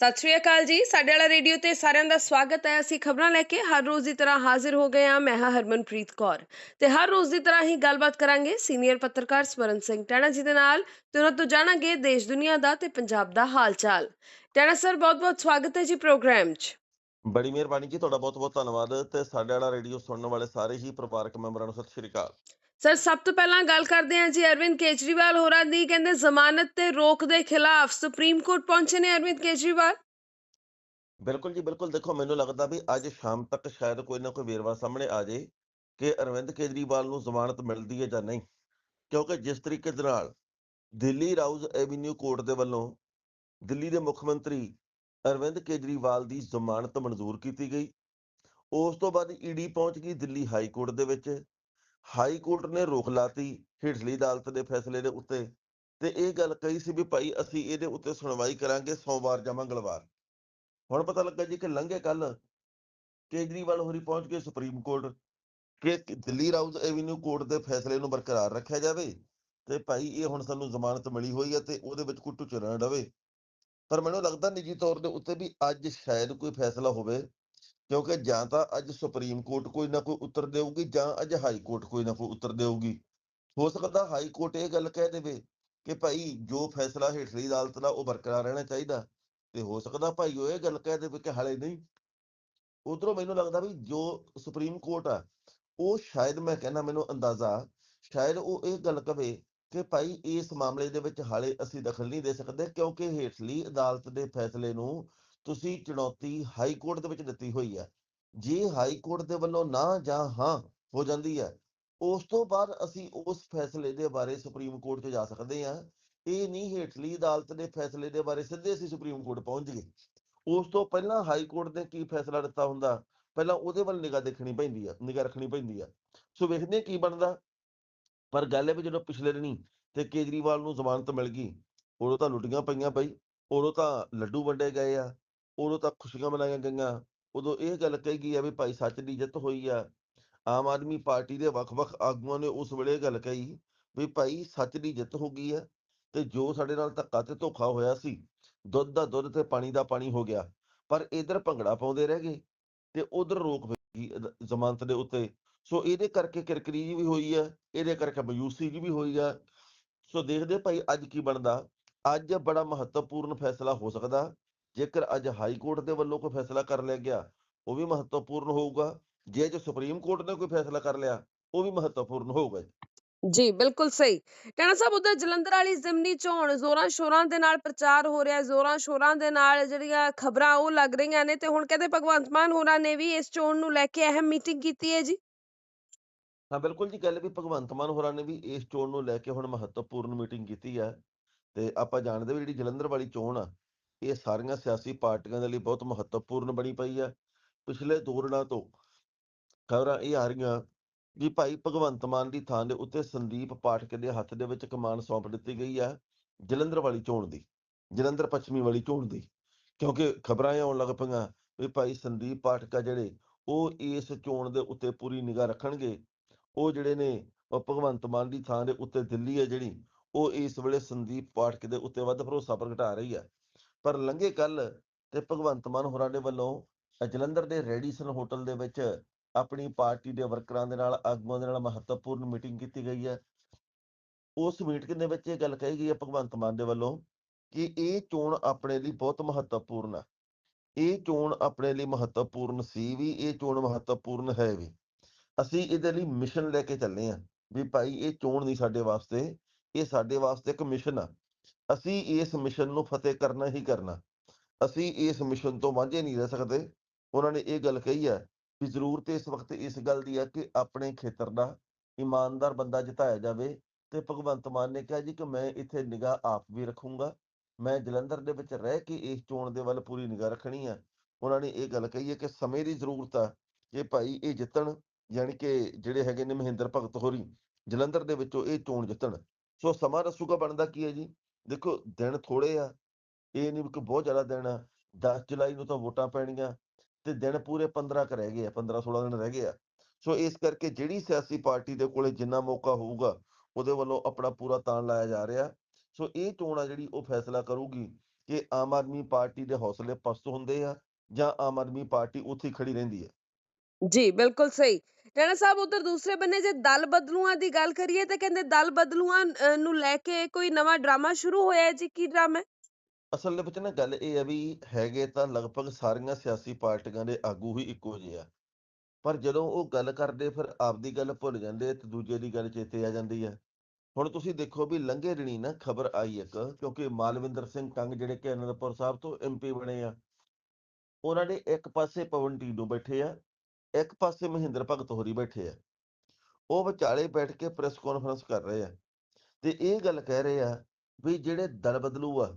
ਸਤਿ ਸ਼੍ਰੀ ਅਕਾਲ ਜੀ। ਸਾਡੇ ਵਾਲਾ ਰੇਡੀਓ ਤੇ ਸਾਰਿਆਂ ਦਾ ਸਵਾਗਤ ਹੈ। ਅਸੀਂ ਖਬਰਾਂ ਲੈ ਕੇ ਹਰ ਰੋਜ਼ ਦੀ ਤਰ੍ਹਾਂ ਹਾਜ਼ਰ ਹੋ ਗਏ ਹਾਂ। ਮੈਂ ਹਾਂ ਹਰਮਨਪ੍ਰੀਤ ਕੌਰ। ਤੇ ਹਰ ਰੋਜ਼ ਦੀ ਤਰ੍ਹਾਂ ਹੀ ਗੱਲਬਾਤ ਕਰਾਂਗੇ ਸੀਨੀਅਰ ਪੱਤਰਕਾਰ ਸਵਰਨ ਸਿੰਘ ਟੈਣਾ ਜੀ ਦੇ ਨਾਲ। ਤੇ ਉਹਨਾਂ ਤੋਂ ਜਾਣਾਂਗੇ ਦੇਸ਼ ਦੁਨੀਆ ਦਾ ਤੇ ਪੰਜਾਬ ਦਾ ਹਾਲ ਚਾਲ ਟੈਣਾ ਸਰ, ਬਹੁਤ-ਬਹੁਤ ਸਵਾਗਤ ਹੈ ਜੀ ਪ੍ਰੋਗਰਾਮ 'ਚ। ਬੜੀ ਮਿਹਰਬਾਨੀ ਜੀ। ਤੁਹਾਡਾ ਬਹੁਤ ਬਹੁਤ ਧੰਨਵਾਦ। ਤੇ ਸਾਡੇ ਵਾਲਾ ਰੇਡੀਓ ਸੁਣਨ ਵਾਲੇ ਸਾਰੇ ਹੀ ਪਰਿਵਾਰਕ ਮੈਂਬਰਾਂ ਨੂੰ ਸਤਿ ਸ਼੍ਰੀ ਅਕਾਲ। ਸਰ, ਸਭ ਤੋਂ ਪਹਿਲਾਂ ਗੱਲ ਕਰਦੇ ਹਾਂ ਜੀ ਅਰਵਿੰਦ ਕੇਜਰੀਵਾਲ ਹੋਰਾਂ ਦੀ, ਕਹਿੰਦੇ ਜ਼ਮਾਨਤ ਤੇ ਰੋਕ ਦੇ ਖਿਲਾਫ ਸੁਪਰੀਮ ਕੋਰਟ ਪਹੁੰਚੇ ਨੇ ਅਰਵਿੰਦ ਕੇਜਰੀਵਾਲ। ਬਿਲਕੁਲ ਜੀ, ਬਿਲਕੁਲ ਦੇਖੋ ਮੈਨੂੰ ਲੱਗਦਾ ਵੀ ਅੱਜ ਸ਼ਾਮ ਤੱਕ ਸ਼ਾਇਦ ਕੋਈ ਨਾ ਕੋਈ ਵੇਰਵਾ ਸਾਹਮਣੇ ਆ ਜਾਏ ਕਿ ਅਰਵਿੰਦ ਕੇਜਰੀਵਾਲ ਨੂੰ ਜ਼ਮਾਨਤ ਮਿਲਦੀ ਹੈ ਜਾਂ ਨਹੀਂ। ਕਿਉਂਕਿ ਜਿਸ ਤਰੀਕੇ ਦੇ ਨਾਲ ਦਿੱਲੀ ਰਾਊਜ਼ ਐਵੀਨਿਊ ਕੋਰਟ ਦੇ ਵੱਲੋਂ ਦਿੱਲੀ ਦੇ ਮੁੱਖ ਮੰਤਰੀ ਅਰਵਿੰਦ ਕੇਜਰੀਵਾਲ ਦੀ ਜ਼ਮਾਨਤ ਮਨਜ਼ੂਰ ਕੀਤੀ ਗਈ। ਉਸ ਤੋਂ ਬਾਅਦ ਈਡੀ ਪਹੁੰਚ ਗਈ ਦਿੱਲੀ ਹਾਈ ਕੋਰਟ ਦੇ ਵਿੱਚ। ਹਾਈ ਕੋਰਟ ਨੇ ਰੋਕ ਲਾਤੀ, ਹੇਠਲੀ ਅਦਾਲਤ ਦੇ ਫੈਸਲੇ ਦੇ ਉੱਤੇ। ਤੇ ਇਹ ਗੱਲ ਕਹੀ ਸੀ ਵੀ ਭਾਈ ਅਸੀਂ ਇਹਦੇ ਉੱਤੇ ਸੁਣਵਾਈ ਕਰਾਂਗੇ, ਸੋਮਵਾਰ ਜਾਂ ਮੰਗਲਵਾਰ। ਹੁਣ ਪਤਾ ਲੱਗਾ ਜੀ ਕਿ ਲੰਘੇ ਕੱਲ ਕੇਜਰੀਵਾਲ ਹੋਰੀ ਪਹੁੰਚ ਗਏ ਸੁਪਰੀਮ ਕੋਰਟ ਕਿ ਦਿੱਲੀ ਰਾਉਜ਼ ਐਵੀਨਿਊ ਕੋਰਟ ਦੇ ਫੈਸਲੇ ਨੂੰ ਬਰਕਰਾਰ ਰੱਖਿਆ ਜਾਵੇ ਤੇ ਭਾਈ ਇਹ ਹੁਣ ਸਾਨੂੰ ਜ਼ਮਾਨਤ ਮਿਲੀ ਹੋਈ ਹੈ ਤੇ ਉਹਦੇ ਵਿੱਚ ਕੋਈ ਢੁੱਚ ਨਾ ਡਵੇ ਪਰ ਮੈਨੂੰ ਲੱਗਦਾ ਨਿੱਜੀ ਤੌਰ ਦੇ ਉੱਤੇ ਵੀ ਅੱਜ ਸ਼ਾਇਦ ਕੋਈ ਫੈਸਲਾ ਹੋਵੇ ਕਿਉਂਕਿ ਜਾਂ ਤਾਂ ਅੱਜ ਸੁਪਰੀਮ ਕੋਰਟ ਕੋਈ ਨਾ ਕੋਈ ਉੱਤਰ ਦੇਊਗੀ ਜਾਂ ਅੱਜ ਹਾਈ ਕੋਰਟ ਕੋਈ ਨਾ ਕੋਈ ਉੱਤਰ ਦੇਊਗੀ। ਹੋ ਸਕਦਾ ਹਾਈ ਕੋਰਟ ਇਹ ਗੱਲ ਕਹਿ ਦੇਵੇ ਕਿ ਭਾਈ ਜੋ ਫੈਸਲਾ ਹੇਠਲੀ ਅਦਾਲਤ ਦਾ ਉਹ ਬਰਕਰਾਰ ਰਹਿਣਾ ਚਾਹੀਦਾ। ਤੇ ਹੋ ਸਕਦਾ ਭਾਈ ਉਹ ਇਹ ਗੱਲ ਕਹਿ ਦੇਵੇ ਕਿ ਹਾਲੇ ਨਹੀਂ। ਉਧਰੋਂ ਮੈਨੂੰ ਲੱਗਦਾ ਵੀ ਜੋ ਸੁਪਰੀਮ ਕੋਰਟ ਆ, ਉਹ ਸ਼ਾਇਦ ਮੈਂ ਕਹਿੰਦਾ ਮੈਨੂੰ ਅੰਦਾਜ਼ਾ, ਸ਼ਾਇਦ ਉਹ ਇਹ ਗੱਲ ਕਵੇ ਕਿ ਭਾਈ ਇਸ ਮਾਮਲੇ ਦੇ ਵਿੱਚ ਹਾਲੇ ਅਸੀਂ ਦਖਲ ਨਹੀਂ ਦੇ ਸਕਦੇ ਕਿਉਂਕਿ ਹੇਠਲੀ ਅਦਾਲਤ ਦੇ ਫੈਸਲੇ ਨੂੰ ਤੁਸੀਂ ਚੁਣੌਤੀ ਹਾਈ ਕੋਰਟ ਦੇ ਵਿੱਚ ਦਿੱਤੀ ਹੋਈ ਹੈ। ਜੇ ਹਾਈ ਕੋਰਟ ਦੇ ਵੱਲੋਂ ਨਾ ਜਾਂ ਹਾਂ ਹੋ ਜਾਂਦੀ ਹੈ, ਉਸ ਤੋਂ ਬਾਅਦ ਅਸੀਂ ਉਸ ਫੈਸਲੇ ਦੇ ਬਾਰੇ ਸੁਪਰੀਮ ਕੋਰਟ 'ਚ ਜਾ ਸਕਦੇ ਹਾਂ। ਇਹ ਨਹੀਂ ਹੇਠਲੀ ਅਦਾਲਤ ਦੇ ਫੈਸਲੇ ਦੇ ਬਾਰੇ ਸਿੱਧੇ ਅਸੀਂ ਸੁਪਰੀਮ ਕੋਰਟ ਪਹੁੰਚ ਗਏ। ਉਸ ਤੋਂ ਪਹਿਲਾਂ ਹਾਈ ਕੋਰਟ ਨੇ ਕੀ ਫੈਸਲਾ ਦਿੱਤਾ ਹੁੰਦਾ? ਪਹਿਲਾਂ ਉਹਦੇ ਵੱਲ ਨਿਗਾਹ ਦੇਖਣੀ ਪੈਂਦੀ ਆ, ਨਿਗਾਹ ਰੱਖਣੀ ਪੈਂਦੀ ਆ। ਸੋ ਵੇਖਦੇ ਕੀ ਬਣਦਾ। ਪਰ ਗੱਲ ਇਹ ਵੀ ਜਦੋਂ ਪਿਛਲੇ ਦਿਨੀ ਤੇ ਕੇਜਰੀਵਾਲ ਨੂੰ ਜ਼ਮਾਨਤ ਮਿਲ ਗਈ, ਉਦੋਂ ਤਾਂ ਲੁੱਟੀਆਂ ਪਈਆਂ ਪਈ ਉਦੋਂ ਤਾਂ ਲੱਡੂ ਵੰਡੇ ਗਏ ਆ। ਉਦੋਂ ਤਾਂ ਖੁਸ਼ੀਆਂ ਮਨਾਈਆਂ ਗਈਆਂ। ਉਦੋਂ ਇਹ ਗੱਲ ਕਹੀ ਗਈ ਆ ਵੀ ਭਾਈ ਸੱਚ ਦੀ ਜਿੱਤ ਹੋਈ ਆ। ਆਮ ਆਦਮੀ ਪਾਰਟੀ ਦੇ ਵੱਖ-ਵੱਖ ਆਗੂਆਂ ਨੇ ਉਸ ਵੇਲੇ ਇਹ ਗੱਲ ਕਹੀ ਵੀ ਭਾਈ ਸੱਚ ਦੀ ਜਿੱਤ ਹੋ ਗਈ ਆ ਤੇ ਜੋ ਸਾਡੇ ਨਾਲ ਧੱਕਾ ਤੇ ਧੋਖਾ ਹੋਇਆ ਸੀ, ਦੁੱਧ ਦਾ ਦੁੱਧ ਤੇ ਪਾਣੀ ਦਾ ਪਾਣੀ ਹੋ ਗਿਆ, ਪਰ ਇਧਰ ਭੰਗੜਾ ਪਾਉਂਦੇ ਰਹਿ ਗਏ ਤੇ ਉਧਰ ਰੋਕ ਪਈ ਜ਼ਮਾਨਤ ਦੇ ਉੱਤੇ। ਸੋ ਇਹਦੇ ਕਰਕੇ ਕਿਰਕਰੀ ਜੀ ਵੀ ਹੋਈ ਆ ਇਹਦੇ ਕਰਕੇ ਮਯੂਸੀ ਜੀ ਵੀ ਹੋਈ ਆ ਸੋ ਦੇਖਦੇ ਭਾਈ ਅੱਜ ਕੀ ਬਣਦਾ, ਅੱਜ ਬੜਾ ਮਹੱਤਵਪੂਰਨ ਫੈਸਲਾ ਹੋ ਸਕਦਾ। ਜੇਕਰ ਅੱਜ ਹਾਈ ਕੋਰਟ ਦੇ ਵੱਲੋਂ ਕੋਈ ਫੈਸਲਾ ਕਰ ਲਿਆ ਗਿਆ ਉਹ ਵੀ ਮਹੱਤਵਪੂਰਨ ਹੋਊਗਾ। ਜੇ ਜੋ ਸੁਪਰੀਮ ਕੋਰਟ ਨੇ ਕੋਈ ਫੈਸਲਾ ਕਰ ਲਿਆ ਉਹ ਵੀ ਮਹੱਤਵਪੂਰਨ ਹੋਊਗਾ ਜੀ। ਬਿਲਕੁਲ ਸਹੀ। ਟੈਣਾ ਸਾਹਿਬ ਉਧਰ ਜਲੰਧਰ ਵਾਲੀ ਜ਼ਿਮਨੀ ਚੋਣ ਜ਼ੋਰਾਂ ਸ਼ੋਰਾਂ ਦੇ ਨਾਲ ਪ੍ਰਚਾਰ ਹੋ ਰਿਹਾ ਹੈ ਜ਼ੋਰਾਂ ਸ਼ੋਰਾਂ ਦੇ ਨਾਲ ਜਿਹੜੀਆਂ ਖਬਰਾਂ ਉਹ ਲੱਗ ਰਹੀਆਂ ਨੇ ਤੇ ਹੁਣ ਕਹਿੰਦੇ ਭਗਵੰਤ ਮਾਨ ਹੋਰਾਂ ਨੇ ਵੀ ਇਸ ਚੋਣ ਨੂੰ ਲੈ ਕੇ ਅਹਿਮ ਮੀਟਿੰਗ ਕੀਤੀ ਹੈ ਜੀ। ਹਾਂ ਬਿਲਕੁਲ ਜੀ ਗੱਲ ਵੀ ਭਗਵੰਤ ਮਾਨ ਹੋਰਾਂ ਨੇ ਵੀ ਇਸ ਚੋਣ ਨੂੰ ਲੈ ਕੇ ਹੁਣ ਮਹੱਤਵਪੂਰਨ ਮੀਟਿੰਗ ਕੀਤੀ ਹੈ ਤੇ ਆਪਾਂ ਜਾਣਦੇ ਵੀ ਜਿਹੜੀ ਜਲੰਧਰ ਵਾਲੀ ਚੋਣ ਆ ਇਹ ਸਾਰੀਆਂ ਸਿਆਸੀ ਪਾਰਟੀਆਂ ਦੇ ਲਈ ਬਹੁਤ ਮਹੱਤਵਪੂਰਨ ਬਣੀ ਪਈ ਹੈ। ਪਿਛਲੇ ਦੋ ਦਿਨਾਂ ਤੋਂ ਖਬਰਾਂ ਇਹ ਆ ਰਹੀਆਂ ਵੀ ਭਾਈ ਭਗਵੰਤ ਮਾਨ ਦੀ ਥਾਂ ਦੇ ਉੱਤੇ ਸੰਦੀਪ ਪਾਠਕ ਦੇ ਹੱਥ ਦੇ ਵਿੱਚ ਕਮਾਨ ਸੌਂਪ ਦਿੱਤੀ ਗਈ ਹੈ ਜਲੰਧਰ ਵਾਲੀ ਚੋਣ ਦੀ, ਜਲੰਧਰ ਪੱਛਮੀ ਵਾਲੀ ਚੋਣ ਦੀ। ਕਿਉਂਕਿ ਖਬਰਾਂ ਇਹ ਆਉਣ ਲੱਗ ਪਈਆਂ ਵੀ ਭਾਈ ਸੰਦੀਪ ਪਾਠਕਾ ਜਿਹੜੇ, ਉਹ ਇਸ ਚੋਣ ਦੇ ਉੱਤੇ ਪੂਰੀ ਨਿਗਾਹ ਰੱਖਣਗੇ। ਉਹ ਜਿਹੜੇ ਨੇ ਭਗਵੰਤ ਮਾਨ ਦੀ ਥਾਂ ਦੇ ਉੱਤੇ ਦਿੱਲੀ ਹੈ ਜਿਹੜੀ, ਉਹ ਇਸ ਵੇਲੇ ਸੰਦੀਪ ਪਾਠਕ ਦੇ ਉੱਤੇ ਵੱਧ ਭਰੋਸਾ ਪ੍ਰਗਟਾ ਰਹੀ ਹੈ। ਪਰ ਲੰਘੇ ਕੱਲ ਤੇ ਭਗਵੰਤ ਮਾਨ ਹੋਰਾਂ ਦੇ ਵੱਲੋਂ ਜਲੰਧਰ ਦੇ ਰੈਡੀਸਨ ਹੋਟਲ ਦੇ ਵਿੱਚ ਆਪਣੀ ਪਾਰਟੀ ਦੇ ਵਰਕਰਾਂ ਦੇ ਨਾਲ, ਆਗੂਆਂ ਦੇ ਨਾਲ ਮਹੱਤਵਪੂਰਨ ਮੀਟਿੰਗ ਕੀਤੀ ਗਈ ਹੈ। ਉਸ ਮੀਟਿੰਗ ਦੇ ਵਿੱਚ ਇਹ ਗੱਲ ਕਹੀ ਗਈ ਹੈ ਭਗਵੰਤ ਮਾਨ ਦੇ ਵੱਲੋਂ ਕਿ ਇਹ ਚੋਣ ਆਪਣੇ ਲਈ ਬਹੁਤ ਮਹੱਤਵਪੂਰਨ ਹੈ ਇਹ ਚੋਣ ਆਪਣੇ ਲਈ ਮਹੱਤਵਪੂਰਨ ਸੀ ਵੀ, ਇਹ ਚੋਣ ਮਹੱਤਵਪੂਰਨ ਹੈ ਵੀ। ਅਸੀਂ ਇਹਦੇ ਲਈ ਮਿਸ਼ਨ ਲੈ ਕੇ ਚੱਲੇ ਆ ਵੀ ਭਾਈ ਇਹ ਚੋਣ ਨਹੀਂ ਸਾਡੇ ਵਾਸਤੇ, ਇਹ ਸਾਡੇ ਵਾਸਤੇ ਇੱਕ ਮਿਸ਼ਨ ਆ। ਅਸੀਂ ਇਸ ਮਿਸ਼ਨ ਨੂੰ ਫਤਿਹ ਕਰਨਾ ਹੀ ਕਰਨਾ। ਅਸੀਂ ਇਸ ਮਿਸ਼ਨ ਤੋਂ ਵਾਂਝੇ ਨਹੀਂ ਰਹਿ ਸਕਦੇ। ਉਹਨਾਂ ਨੇ ਇਹ ਗੱਲ ਕਹੀ ਹੈ ਵੀ ਜ਼ਰੂਰਤ ਇਸ ਵਕਤ ਇਸ ਗੱਲ ਦੀ ਹੈ ਕਿ ਆਪਣੇ ਖੇਤਰ ਦਾ ਇਮਾਨਦਾਰ ਬੰਦਾ ਜਿਤਾਇਆ ਜਾਵੇ ਤੇ ਭਗਵੰਤ ਮਾਨ ਨੇ ਕਿਹਾ ਜੀ ਕਿ ਮੈਂ ਇੱਥੇ ਨਿਗਾਹ ਆਪ ਵੀ ਰੱਖੂੰਗਾ। ਮੈਂ ਜਲੰਧਰ ਦੇ ਵਿੱਚ ਰਹਿ ਕੇ ਇਸ ਚੋਣ ਦੇ ਵੱਲ ਪੂਰੀ ਨਿਗਾਹ ਰੱਖਣੀ ਆ ਉਹਨਾਂ ਨੇ ਇਹ ਗੱਲ ਕਹੀ ਹੈ ਕਿ ਸਮੇਂ ਦੀ ਜ਼ਰੂਰਤ ਆ ਕਿ ਭਾਈ ਇਹ ਜਿੱਤਣ, ਯਾਨੀ ਕਿ ਜਿਹੜੇ ਹੈਗੇ ਨੇ ਮਹਿੰਦਰ ਭਗਤ ਹੋਰੀ ਜਲੰਧਰ ਦੇ ਵਿੱਚੋਂ ਇਹ ਚੋਣ ਜਿੱਤਣ। ਸੋ ਸਮਾਂ ਦੱਸੂਗਾ ਬਣਦਾ ਕੀ ਹੈ ਜੀ? ਦੇਖੋ ਦਿਨ ਥੋੜੇ ਆ, ਇਹ ਨਹੀਂ ਕਿ ਬਹੁਤ ਜ਼ਿਆਦਾ ਦਿਨ ਆ 10 ਜੁਲਾਈ ਨੂੰ ਤਾਂ ਵੋਟਾਂ ਪੈਣੀਆਂ ਤੇ ਦਿਨ ਪੂਰੇ 15 ਕ ਰਹਿ ਗਏ ਆ 15 16 ਦਿਨ ਰਹਿ ਗਏ ਆ। ਸੋ ਇਸ ਕਰਕੇ ਜਿਹੜੀ ਸਿਆਸੀ ਪਾਰਟੀ ਦੇ ਕੋਲੇ ਜਿੰਨਾ ਮੌਕਾ ਹੋਊਗਾ, ਉਹਦੇ ਵੱਲੋਂ ਆਪਣਾ ਪੂਰਾ ਤਾਣ ਲਾਇਆ ਜਾ ਰਿਹਾ। ਸੋ ਇਹ ਚੋਣ ਆ ਜਿਹੜੀ ਉਹ ਫੈਸਲਾ ਕਰੂਗੀ ਕਿ ਆਮ ਆਦਮੀ ਪਾਰਟੀ ਦੇ ਹੌਸਲੇ ਪਸਤ ਹੁੰਦੇ ਆ ਜਾਂ ਆਮ ਆਦਮੀ ਪਾਰਟੀ ਉੱਥੇ ਖੜੀ ਰਹਿੰਦੀ ਹੈ ਜੀ, ਬਿਲਕੁਲ ਸਹੀ। ਟੈਣਾ ਸਾਹਿਬ, ਉਧਰ ਦੂਸਰੇ ਬੰਨੇ ਜੇ ਦਲ ਬਦਲੂਆਂ ਦੀ ਗੱਲ ਕਰੀਏ ਤੇ ਕਹਿੰਦੇ ਦਲ ਬਦਲੂਆਂ ਨੂੰ ਲੈ ਕੇ ਕੋਈ ਨਵਾਂ ਡਰਾਮਾ ਸ਼ੁਰੂ ਹੋਇਆ ਹੈ ਜੀ, ਕੀ ਡਰਾਮਾ ਅਸਲ ਦੇ ਵਿੱਚ ਨਾ ਗੱਲ ਇਹ ਹੈ ਵੀ ਹੈਗੇ ਤਾਂ ਲਗਭਗ ਸਾਰੀਆਂ ਸਿਆਸੀ ਪਾਰਟੀਆਂ ਦੇ ਆਗੂ ਹੀ ਇੱਕੋ ਜਿਹੇ ਆ। ਪਰ ਜਦੋਂ ਉਹ ਗੱਲ ਕਰਦੇ ਫਿਰ ਆਪਦੀ ਗੱਲ ਭੁੱਲ ਜਾਂਦੇ ਤੇ ਦੂਜੇ ਦੀ ਗੱਲ ਚੇਤੇ ਆ ਜਾਂਦੀ ਹੈ। ਹੁਣ ਤੁਸੀਂ ਦੇਖੋ ਵੀ ਲੰਘੇ ਦਿਨੀ ਨਾ ਖਬਰ ਆਈ ਇੱਕ, ਕਿਉਂਕਿ ਮਾਲਵਿੰਦਰ ਸਿੰਘ ਕੰਗ ਜਿਹੜੇ ਕਿ ਅਨੰਦਪੁਰ ਸਾਹਿਬ ਤੋਂ ਐਮਪੀ ਬਣੇ ਆ, ਉਹਨਾਂ ਦੇ ਇੱਕ ਪਾਸੇ ਪਵਨ ਟੀਡੂ ਬੈਠੇ ਆ ਇੱਕ ਪਾਸੇ ਮਹਿੰਦਰ ਭਗਤ ਹੋਰੀ ਬੈਠੇ ਆ। ਉਹ ਵਿਚਾਲੇ ਬੈਠ ਕੇ ਪ੍ਰੈਸ ਕਾਨਫਰੰਸ ਕਰ ਰਹੇ ਆ ਤੇ ਇਹ ਗੱਲ ਕਹਿ ਰਹੇ ਆ ਵੀ ਜਿਹੜੇ ਦਲ ਬਦਲੂ ਆ,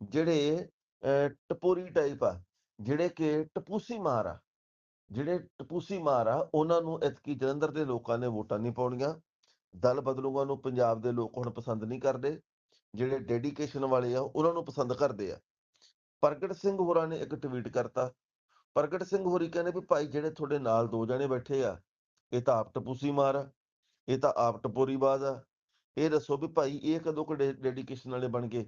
ਜਿਹੜੇ ਟਪੋਰੀ ਟਾਈਪ ਆ, ਜਿਹੜੇ ਕਿ ਟਪੂਸੀ ਮਾਰ ਆ, ਜਿਹੜੇ ਟਪੂਸੀ ਮਾਰ ਆ, ਉਹਨਾਂ ਨੂੰ ਇਤਕੀ ਜਲੰਧਰ ਦੇ ਲੋਕਾਂ ਨੇ ਵੋਟਾਂ ਨਹੀਂ ਪਾਉਣੀਆਂ। ਦਲ ਬਦਲੂਆਂ ਨੂੰ ਪੰਜਾਬ ਦੇ ਲੋਕ ਹੁਣ ਪਸੰਦ ਨਹੀਂ ਕਰਦੇ, ਜਿਹੜੇ ਡੈਡੀਕੇਸ਼ਨ ਵਾਲੇ ਆ, ਉਹਨਾਂ ਨੂੰ ਪਸੰਦ ਕਰਦੇ ਆ। ਪ੍ਰਗਟ ਸਿੰਘ ਹੋਰਾਂ ਨੇ ਇੱਕ ਟਵੀਟ ਕਰਤਾ ਪ੍ਰਗਟ ਸਿੰਘ ਹੋਰੀ ਕਹਿੰਦੇ ਵੀ ਭਾਈ ਜਿਹੜੇ ਤੁਹਾਡੇ ਨਾਲ ਦੋ ਜਣੇ ਬੈਠੇ ਆ, ਇਹ ਤਾਂ ਆਪ ਟਪੂਸੀ ਮਾਰ ਆ, ਇਹ ਤਾਂ ਆਪ ਟਪੋਰੀਬਾਜ਼ ਆ, ਇਹ ਦੱਸੋ ਵੀ ਭਾਈ ਇਹ ਕਦੋਂ ਕਿ ਡੈਡੀਕੇਸ਼ਨ ਵਾਲੇ ਬਣ ਗਏ?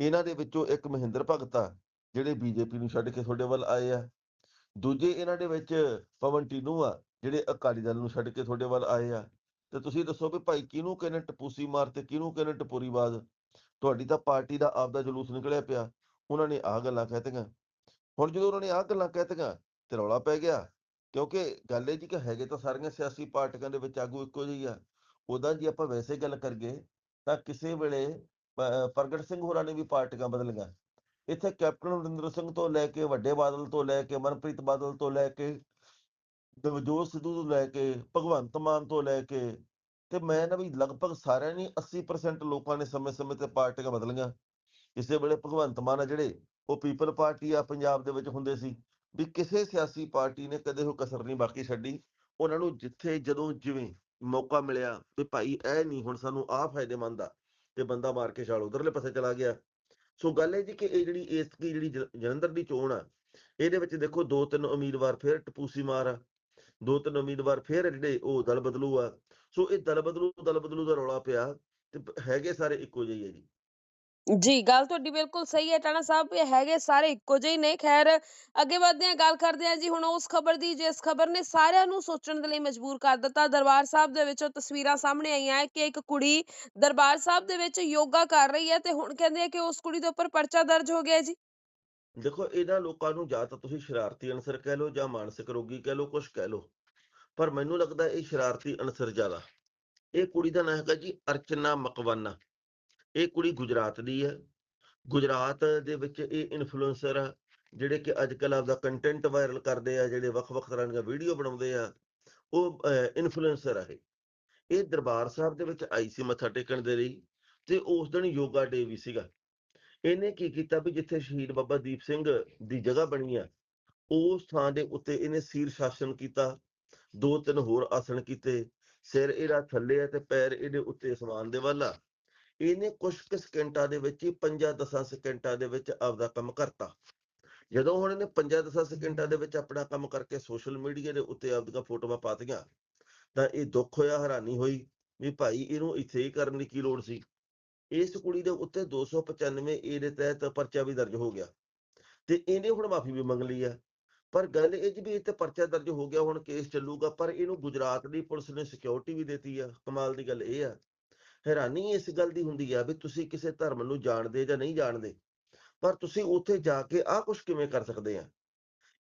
ਇਹਨਾਂ ਦੇ ਵਿੱਚੋਂ ਇੱਕ ਮਹਿੰਦਰ ਭਗਤ ਆ, ਜਿਹੜੇ ਬੀਜੇਪੀ ਨੂੰ ਛੱਡ ਕੇ ਤੁਹਾਡੇ ਵੱਲ ਆਏ ਆ। ਦੂਜੇ ਇਹਨਾਂ ਦੇ ਵਿੱਚ ਪਵਨ ਟੀਨੂ ਆ, ਜਿਹੜੇ ਅਕਾਲੀ ਦਲ ਨੂੰ ਛੱਡ ਕੇ ਤੁਹਾਡੇ ਵੱਲ ਆਏ ਆ। ਤੇ ਤੁਸੀਂ ਦੱਸੋ ਵੀ ਭਾਈ ਕਿਹਨੂੰ ਕਹਿੰਦੇ ਟਪੂਸੀ ਮਾਰ ਤੇ ਕਿਹਨੂੰ ਕਹਿੰਦੇ ਟਪੋਰੀਬਾਜ਼? ਤੁਹਾਡੀ ਤਾਂ ਪਾਰਟੀ ਦਾ ਆਪਦਾ ਜਲੂਸ ਨਿਕਲਿਆ ਪਿਆ, ਉਹਨਾਂ ਨੇ ਆਹ ਗੱਲਾਂ ਕਹਿਤੀਆਂ ਹੁਣ ਜਦੋਂ ਉਹਨਾਂ ਨੇ ਆਹ ਗੱਲਾਂ ਕਹਿਤੀਆਂ ਤੇ ਰੌਲਾ ਪੈ ਗਿਆ। ਕਿਉਂਕਿ ਗੱਲ ਇਹ ਜੀ ਕਿ ਹੈਗੇ ਤਾਂ ਸਾਰੀਆਂ ਸਿਆਸੀ ਪਾਰਟੀਆਂ ਦੇ ਵਿੱਚ ਆਗੂ ਇੱਕੋ ਜਿਹੀ ਆ। ਉਹਦਾ ਜੇ ਆਪਾਂ ਵੈਸੇ ਗੱਲ ਕਰੀਏ, ਤਾਂ ਕਿਸੇ ਵੇਲੇ ਪ੍ਰਗਟ ਸਿੰਘ ਹੋਰਾਂ ਨੇ ਵੀ ਪਾਰਟੀਆਂ ਬਦਲੀਆਂ। ਇੱਥੇ ਕੈਪਟਨ ਅਮਰਿੰਦਰ ਸਿੰਘ ਤੋਂ ਲੈ ਕੇ, ਵੱਡੇ ਬਾਦਲ ਤੋਂ ਲੈ ਕੇ, ਮਨਪ੍ਰੀਤ ਬਾਦਲ ਤੋਂ ਲੈ ਕੇ ਨਵਜੋਤ ਸਿੱਧੂ ਤੋਂ ਲੈ ਕੇ, ਭਗਵੰਤ ਮਾਨ ਤੋਂ ਲੈ ਕੇ, ਤੇ ਮੈਂ ਨਾ ਵੀ ਲਗਭਗ ਸਾਰਿਆਂ ਨੇ 80% ਲੋਕਾਂ ਨੇ ਸਮੇਂ-ਸਮੇਂ ਤੇ ਪਾਰਟੀਆਂ ਬਦਲੀਆਂ। ਕਿਸੇ ਵੇਲੇ ਭਗਵੰਤ ਮਾਨ ਆ ਜਿਹੜੇ ਉਹ ਪੀਪਲ ਪਾਰਟੀ ਆ ਪੰਜਾਬ ਦੇ ਵਿੱਚ ਹੁੰਦੇ ਸੀ, ਵੀ ਕਿਸੇ ਸਿਆਸੀ ਪਾਰਟੀ ਨੇ ਕਦੇ ਉਹ ਕਸਰ ਨਹੀਂ ਬਾਕੀ ਛੱਡੀ। ਉਹਨਾਂ ਨੂੰ ਜਿੱਥੇ ਜਦੋਂ ਜਿਵੇਂ ਮੌਕਾ ਮਿਲਿਆ ਵੀ ਭਾਈ ਇਹ ਨਹੀਂ, ਹੁਣ ਸਾਨੂੰ ਆਹ ਫਾਇਦੇਮੰਦ ਆ, ਤੇ ਬੰਦਾ ਮਾਰ ਕੇ ਛਾਲ ਉਧਰਲੇ ਪਾਸੇ ਚਲਾ ਗਿਆ। ਸੋ ਗੱਲ ਇਹ ਜੀ ਕਿ ਇਹ ਜਿਹੜੀ ਇਸ ਕੀ ਜਿਹੜੀ ਜ- ਜਲੰਧਰ ਦੀ ਚੋਣ ਆ, ਇਹਦੇ ਵਿੱਚ ਦੇਖੋ ਦੋ ਤਿੰਨ ਉਮੀਦਵਾਰ ਫਿਰ ਟਪੂਸੀ ਮਾਰ ਆ, ਦੋ ਤਿੰਨ ਉਮੀਦਵਾਰ ਫਿਰ ਜਿਹੜੇ ਉਹ ਦਲ ਬਦਲੂ ਆ। ਸੋ ਇਹ ਦਲ ਬਦਲੂ ਦਲ ਬਦਲੂ ਦਾ ਰੌਲਾ ਪਿਆ, ਤੇ ਹੈਗੇ ਸਾਰੇ ਇੱਕੋ ਜਿਹੇ ਹੀ ਆ ਜੀ। ਜੀ, ਗੱਲ ਤੁਹਾਡੀ ਬਿਲਕੁਲ ਸਹੀ ਹੈ, ਟਾਣਾ ਸਾਹਿਬ ਇਹ ਹੈਗੇ ਸਾਰੇ ਇੱਕੋ ਜਿਹੇ ਹੀ ਨੇ, ਖੈਰ ਅੱਗੇ ਵਧਦੇ ਹਾਂ, ਗੱਲ ਕਰਦੇ ਹਾਂ ਜੀ, ਹੁਣ ਉਸ ਖਬਰ ਦੀ, ਜਿਸ ਖਬਰ ਨੇ ਸਾਰਿਆਂ ਨੂੰ ਸੋਚਣ ਦੇ ਲਈ ਮਜਬੂਰ ਕਰ ਦਿੱਤਾ, ਦਰਬਾਰ ਸਾਹਿਬ ਦੇ ਵਿੱਚੋਂ ਤਸਵੀਰਾਂ ਸਾਹਮਣੇ ਆਈਆਂ ਹੈ ਕਿ ਇੱਕ ਕੁੜੀ ਦਰਬਾਰ ਸਾਹਿਬ ਦੇ ਵਿੱਚ ਯੋਗਾ ਕਰ ਰਹੀ ਹੈ ਤੇ ਹੁਣ ਕਹਿੰਦੇ ਆ ਕਿ ਉਸ ਕੁੜੀ ਦੇ ਉੱਪਰ ਪਰਚਾ ਦਰਜ ਹੋ ਗਿਆ ਹੈ ਜੀ। ਦੇਖੋ, ਇਹਨਾਂ ਲੋਕਾਂ ਨੂੰ ਜਾਂ ਤਾਂ ਤੁਸੀਂ ਸ਼ਰਾਰਤੀ ਅਨਸਰ ਕਹਿ ਲਓ ਜਾਂ ਮਾਨਸਿਕ ਰੋਗੀ ਕਹਿ ਲਓ ਕੁਝ ਕਹਿ ਲਓ, ਪਰ ਮੈਨੂੰ ਲੱਗਦਾ ਇਹ ਸ਼ਰਾਰਤੀ ਅਨਸਰ ਜ਼ਿਆਦਾ। ਇਹ ਕੁੜੀ ਦਾ ਨਾਂ ਹੈਗਾ ਜੀ ਅਰਚਨਾ ਮਕਵਾਨਾ। ਇਹ ਕੁੜੀ ਗੁਜਰਾਤ ਦੀ ਹੈ। ਗੁਜਰਾਤ ਦੇ ਵਿੱਚ ਇਹ ਇਨਫਲੂਐਂਸਰ ਆ, ਜਿਹੜੇ ਕਿ ਅੱਜ ਕੱਲ੍ਹ ਆਪਦਾ ਕੰਟੈਂਟ ਵਾਇਰਲ ਕਰਦੇ ਆ, ਜਿਹੜੇ ਵੱਖ-ਵੱਖ ਤਰ੍ਹਾਂ ਦੀਆਂ ਵੀਡੀਓ ਬਣਾਉਂਦੇ ਆ, ਉਹ ਇਨਫਲੂਐਂਸਰ ਆ ਇਹ। ਇਹ ਦਰਬਾਰ ਸਾਹਿਬ ਦੇ ਵਿੱਚ ਆਈ ਸੀ ਮੱਥਾ ਟੇਕਣ ਦੇ ਲਈ ਤੇ ਉਸ ਦਿਨ ਯੋਗਾ ਡੇ ਵੀ ਸੀਗਾ। ਇਹਨੇ ਕੀ ਕੀਤਾ ਵੀ ਜਿੱਥੇ ਸ਼ਹੀਦ ਬਾਬਾ ਦੀਪ ਸਿੰਘ ਦੀ ਜਗ੍ਹਾ ਬਣੀ ਆ, ਉਸ ਥਾਂ ਦੇ ਉੱਤੇ ਇਹਨੇ ਸੀਰ ਸ਼ਾਸਨ ਕੀਤਾ, ਦੋ ਤਿੰਨ ਹੋਰ ਆਸਣ ਕੀਤੇ, ਸਿਰ ਇਹਦਾ ਥੱਲੇ ਆ ਤੇ ਪੈਰ ਇਹਦੇ ਉੱਤੇ ਅਸਮਾਨ ਦੇ ਵੱਲ ਆ। ਇਹਨੇ ਕੁਝ ਕੁ ਸਕਿੰਟਾਂ ਦੇ ਵਿੱਚ ਹੀ 5-10 ਸਕਿੰਟਾਂ ਦੇ ਵਿੱਚ ਆਪਦਾ ਕੰਮ ਕਰਤਾ। ਜਦੋਂ ਹੁਣ ਇਹਨੇ 5-10 ਸਕਿੰਟਾਂ ਦੇ ਵਿੱਚ ਆਪਣਾ ਕੰਮ ਕਰਕੇ ਸੋਸ਼ਲ ਮੀਡੀਆ ਦੇ ਉੱਤੇ ਆਪਦੀਆਂ ਫੋਟੋਆਂ ਪਾਤੀਆਂ, ਤਾਂ ਇਹ ਦੁੱਖ ਹੋਇਆ, ਹੈਰਾਨੀ ਹੋਈ ਵੀ ਭਾਈ ਇਹਨੂੰ ਇੱਥੇ ਹੀ ਕਰਨ ਦੀ ਕੀ ਲੋੜ ਸੀ? ਇਸ ਕੁੜੀ ਦੇ ਉੱਤੇ 295 ਏ ਦੇ ਤਹਿਤ ਪਰਚਾ ਵੀ ਦਰਜ ਹੋ ਗਿਆ ਤੇ ਇਹਨੇ ਹੁਣ ਮਾਫੀ ਵੀ ਮੰਗ ਲਈ ਹੈ। ਪਰ ਗੱਲ ਇਹ ਜੀ ਵੀ ਇਹ ਤੇ ਪਰਚਾ ਦਰਜ ਹੋ ਗਿਆ, ਹੁਣ ਕੇਸ ਚੱਲੂਗਾ, ਪਰ ਇਹਨੂੰ ਗੁਜਰਾਤ ਦੀ ਪੁਲਿਸ ਨੇ ਸਿਕਿਉਰਿਟੀ ਵੀ ਦਿੱਤੀ ਆ। ਕਮਾਲ ਦੀ ਗੱਲ ਇਹ ਆ। ਹੈਰਾਨੀ ਇਸ ਗੱਲ ਦੀ ਹੁੰਦੀ ਆ ਵੀ ਤੁਸੀਂ ਕਿਸੇ ਧਰਮ ਨੂੰ ਜਾਣਦੇ ਜਾਂ ਨਹੀਂ ਜਾਣਦੇ, ਪਰ ਤੁਸੀਂ ਉੱਥੇ ਜਾ ਕੇ ਆਹ ਕੁਝ ਕਿਵੇਂ ਕਰ ਸਕਦੇ ਆ?